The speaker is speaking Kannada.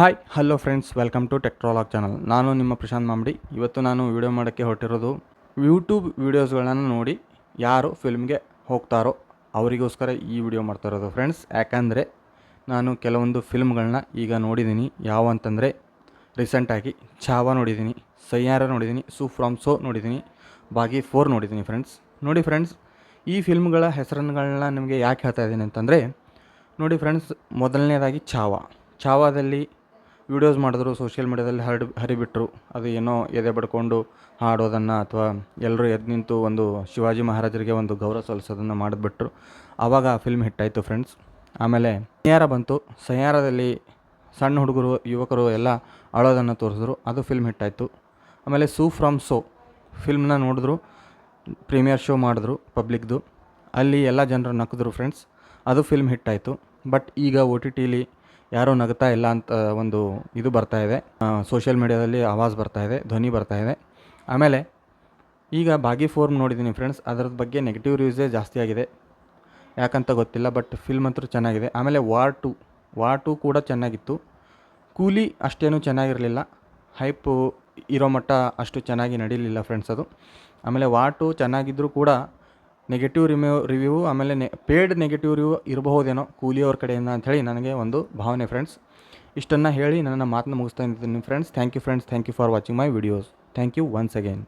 Hi, hello friends, welcome to Techtralog channel. ನಾನು ನಿಮ್ಮ ಪ್ರಶಾಂತ್ ಮಾಮಡಿ. ಇವತ್ತು ನಾನು ವಿಡಿಯೋ ಮಾಡೋಕ್ಕೆ ಹೊರಟಿರೋದು ಯೂಟ್ಯೂಬ್ ವೀಡಿಯೋಸ್ಗಳನ್ನು ನೋಡಿ ಯಾರು ಫಿಲ್ಮ್ಗೆ ಹೋಗ್ತಾರೋ ಅವರಿಗೋಸ್ಕರ ಈ ವಿಡಿಯೋ ಮಾಡ್ತಾ ಇರೋದು ಫ್ರೆಂಡ್ಸ್. ಯಾಕಂದರೆ ನಾನು ಕೆಲವೊಂದು ಫಿಲ್ಮ್ಗಳನ್ನ ಈಗ ನೋಡಿದ್ದೀನಿ. ಯಾವ ಅಂತಂದರೆ ರೀಸೆಂಟಾಗಿ ಛಾವಾ ನೋಡಿದ್ದೀನಿ, ಸಯ್ಯಾರ ನೋಡಿದ್ದೀನಿ, ಸೂ ಫ್ರಾಮ್ ಸೋ ನೋಡಿದ್ದೀನಿ, ಬಾಗಿ ಫೋರ್ ನೋಡಿದ್ದೀನಿ ಫ್ರೆಂಡ್ಸ್. ನೋಡಿ ಫ್ರೆಂಡ್ಸ್, ಈ ಫಿಲ್ಮ್ಗಳ ಹೆಸರುಗಳನ್ನ ನಿಮಗೆ ಯಾಕೆ ಹೇಳ್ತಾ ಇದ್ದೀನಿ ಅಂತಂದರೆ ನೋಡಿ ಫ್ರೆಂಡ್ಸ್, ಮೊದಲನೇದಾಗಿ ಛಾವಾ ಛಾವಾದಲ್ಲಿ ವಿಡಿಯೋಸ್ ಮಾಡಿದ್ರು ಸೋಷಿಯಲ್ ಮೀಡ್ಯಾದಲ್ಲಿ ಹರಡಿ, ಹರಿಬಿಟ್ರು. ಅದು ಏನೋ ಎದೆ ಬಡ್ಕೊಂಡು ಹಾಡೋದನ್ನು ಅಥವಾ ಎಲ್ಲರೂ ಎದ್ದು ನಿಂತು ಒಂದು ಶಿವಾಜಿ ಮಹಾರಾಜರಿಗೆ ಒಂದು ಗೌರವ ಸಲ್ಲಿಸೋದನ್ನು ಮಾಡಿಬಿಟ್ರು ಆವಾಗ ಆ ಫಿಲ್ಮ್ ಹಿಟ್ಟಾಯಿತು ಫ್ರೆಂಡ್ಸ್ ಆಮೇಲೆ ಸಯ್ಯಾರ ಬಂತು. ಸಯ್ಯಾರದಲ್ಲಿ ಸಣ್ಣ ಹುಡುಗರು, ಯುವಕರು ಎಲ್ಲ ಅಳೋದನ್ನು ತೋರಿಸಿದ್ರು. ಅದು ಫಿಲ್ಮ್ ಹಿಟ್ಟಾಯಿತು ಆಮೇಲೆ ಸೂ ಫ್ರಮ್ ಸೋ ಫಿಲ್ಮ್ನ ನೋಡಿದ್ರು. ಪ್ರೀಮಿಯರ್ ಶೋ ಮಾಡಿದ್ರು ಪಬ್ಲಿಕ್ದು ಅಲ್ಲಿ ಎಲ್ಲ ಜನರು ನಕ್ಕಿದ್ರು ಫ್ರೆಂಡ್ಸ್ ಅದು ಫಿಲ್ಮ್ ಹಿಟ್ಟಾಯಿತು ಬಟ್ ಈಗ ಒ ಟಿ ಟಿಲಿ ಯಾರೂ ನಗ್ತಾ ಇಲ್ಲ ಅಂತ ಒಂದು ಇದು ಬರ್ತಾ ಇದೆ. ಸೋಷಿಯಲ್ ಮೀಡ್ಯಾದಲ್ಲಿ ಆವಾಜ್ ಬರ್ತಾ ಇದೆ, ಧ್ವನಿ ಬರ್ತಾ ಇದೆ. ಆಮೇಲೆ ಈಗ ಬಾಗಿ ಫೋರ್ಮ್ ನೋಡಿದ್ದೀನಿ ಫ್ರೆಂಡ್ಸ್ ಅದರ ಬಗ್ಗೆ ನೆಗೆಟಿವ್ ರಿವ್ಯೂಸೇ ಜಾಸ್ತಿ ಆಗಿದೆ. ಯಾಕಂತ ಗೊತ್ತಿಲ್ಲ ಬಟ್ ಫಿಲ್ಮ್ ಅಂತೂ ಚೆನ್ನಾಗಿದೆ. ಆಮೇಲೆ ವಾರ್ ಟು ವಾರ್ ಟು ಕೂಡ ಚೆನ್ನಾಗಿತ್ತು. ಕೂಲಿ ಅಷ್ಟೇನು ಚೆನ್ನಾಗಿರಲಿಲ್ಲ. ಹೈಪು ಇರೋ ಮಟ್ಟ ಅಷ್ಟು ಚೆನ್ನಾಗಿ ನಡೀಲಿಲ್ಲ ಫ್ರೆಂಡ್ಸ್ ಅದು. ಆಮೇಲೆ ವಾರ್ ಟು ಚೆನ್ನಾಗಿದ್ದರೂ ಕೂಡ ನೆಗೆಟಿವ್ ರಿಮ್ಯೂ ರಿವ್ಯೂ ಆಮೇಲೆ ನೆ ಪೇಯ್ಡ್ ನೆಗೆಟಿವ್ ರಿವ್ಯೂ ಇರಬಹುದೇನೋ ಕೂಲಿಯವ್ರ ಕಡೆಯಿಂದ ಅಂಥೇಳಿ ನನಗೆ ಒಂದು ಭಾವನೆ ಫ್ರೆಂಡ್ಸ್ ಇಷ್ಟನ್ನು ಹೇಳಿ ನನ್ನ ಮಾತನ್ನ ಮುಗಿಸ್ತಾ ಇದ್ದೀನಿ friends thank you friends thank you for watching my videos thank you once again